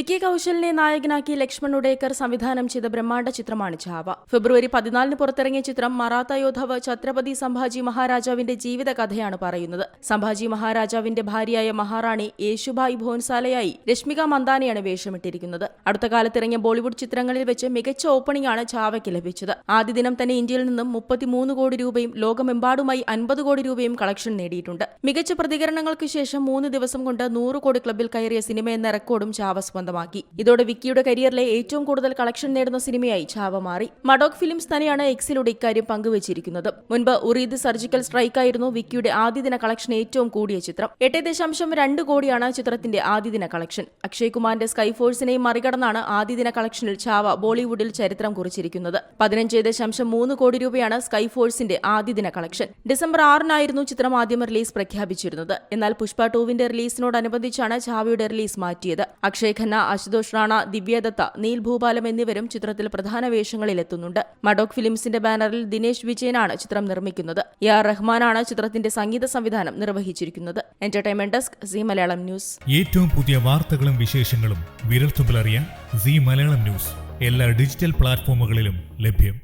വിക്കി കൌശലിനെ നായകനാക്കി ലക്ഷ്മൺ ഉടേക്കർ സംവിധാനം ചെയ്ത ബ്രഹ്മാണ്ഡ ചിത്രമാണ് ചാവ. ഫെബ്രുവരി പതിനാലിന് പുറത്തിറങ്ങിയ ചിത്രം മറാത്ത യോദ്ധാവ് ഛത്രപതി സംഭാജി മഹാരാജാവിന്റെ ജീവിതകഥയാണ് പറയുന്നത്. സംഭാജി മഹാരാജാവിന്റെ ഭാര്യയായ മഹാറാണി യേശുഭായ് ഭോൻസാലയായി രശ്മിക മന്ദാനയാണ് വേഷമിട്ടിരിക്കുന്നത്. അടുത്ത കാലത്തിറങ്ങിയ ബോളിവുഡ് ചിത്രങ്ങളിൽ വെച്ച് മികച്ച ഓപ്പണിംഗ് ആണ് ചാവയ്ക്ക് ലഭിച്ചത്. ആദ്യ ദിനം തന്നെ ഇന്ത്യയിൽ നിന്നും മുപ്പത്തിമൂന്ന് കോടി രൂപയും ലോകമെമ്പാടുമായി അൻപത് കോടി രൂപയും കളക്ഷൻ നേടിയിട്ടുണ്ട്. മികച്ച പ്രതികരണങ്ങൾക്ക് ശേഷം മൂന്ന് ദിവസം കൊണ്ട് നൂറ് കോടി ക്ലബിൽ കയറിയ സിനിമ എന്ന റെക്കോർഡും ചാവ സ്വന്തമാക്കി. ഇതോടെ വിക്കിയുടെ കരിയറിലെ ഏറ്റവും കൂടുതൽ കളക്ഷൻ നേടുന്ന സിനിമയായി ചാവ മാറി. മഡോക് ഫിലിംസ് തന്നെയാണ് എക്സിലൂടെ ഇക്കാര്യം പങ്കുവച്ചിരിക്കുന്നത്. മുൻപ് ഉറീദ് സർജിക്കൽ സ്ട്രൈക്ക് ആയിരുന്നു വിക്കിയുടെ ആദ്യദിന കളക്ഷൻ ഏറ്റവും കൂടിയ ചിത്രം. എട്ട് ദശാംശം രണ്ട് കോടിയാണ് ചിത്രത്തിന്റെ ആദ്യദിന കളക്ഷൻ. അക്ഷയ് കുമാറിന്റെ സ്കൈഫോഴ്സിനെയും മറികടന്നാണ് ആദ്യദിന കളക്ഷനിൽ ചാവ ബോളിവുഡിൽ ചരിത്രം കുറിച്ചിരിക്കുന്നത്. പതിനഞ്ച് ദശാംശം മൂന്ന് കോടി രൂപയാണ് സ്കൈഫോഴ്സിന്റെ ആദ്യദിന കളക്ഷൻ. ഡിസംബർ ആറിനായിരുന്നു ചിത്രം ആദ്യം റിലീസ് പ്രഖ്യാപിച്ചിരുന്നത്. എന്നാൽ പുഷ്പ ടൂവിന്റെ റിലീസിനോടനുബന്ധിച്ചാണ് ചാവയുടെ റിലീസ് മാറ്റിയത്. അക്ഷയ് ഖന്ന അശുതോഷ് റാണ ദിവ്യദത്ത നീൽ ഭൂപാലം എന്നിവരും ചിത്രത്തിൽ പ്രധാന വേഷങ്ങളിലെത്തുന്നുണ്ട് മഡോക് ഫിലിംസിന്റെ ബാനറിൽ ദിനേശ് വിജയനാണ് ചിത്രം നിർമ്മിക്കുന്നത്. എ ആർ റഹ്മാനാണ് ചിത്രത്തിന്റെ സംഗീത സംവിധാനം നിർവഹിച്ചിരിക്കുന്നത്. Entertainment desk Zee Malayalam news ഏറ്റവും പുതിയ വാർത്തകളും വിശേഷങ്ങളും വിരൽത്തുമ്പിലറിയാൻ സി മലയാളം ന്യൂസ് എല്ലാ ഡിജിറ്റൽ പ്ലാറ്റ്ഫോമുകളിലും ലഭ്യം.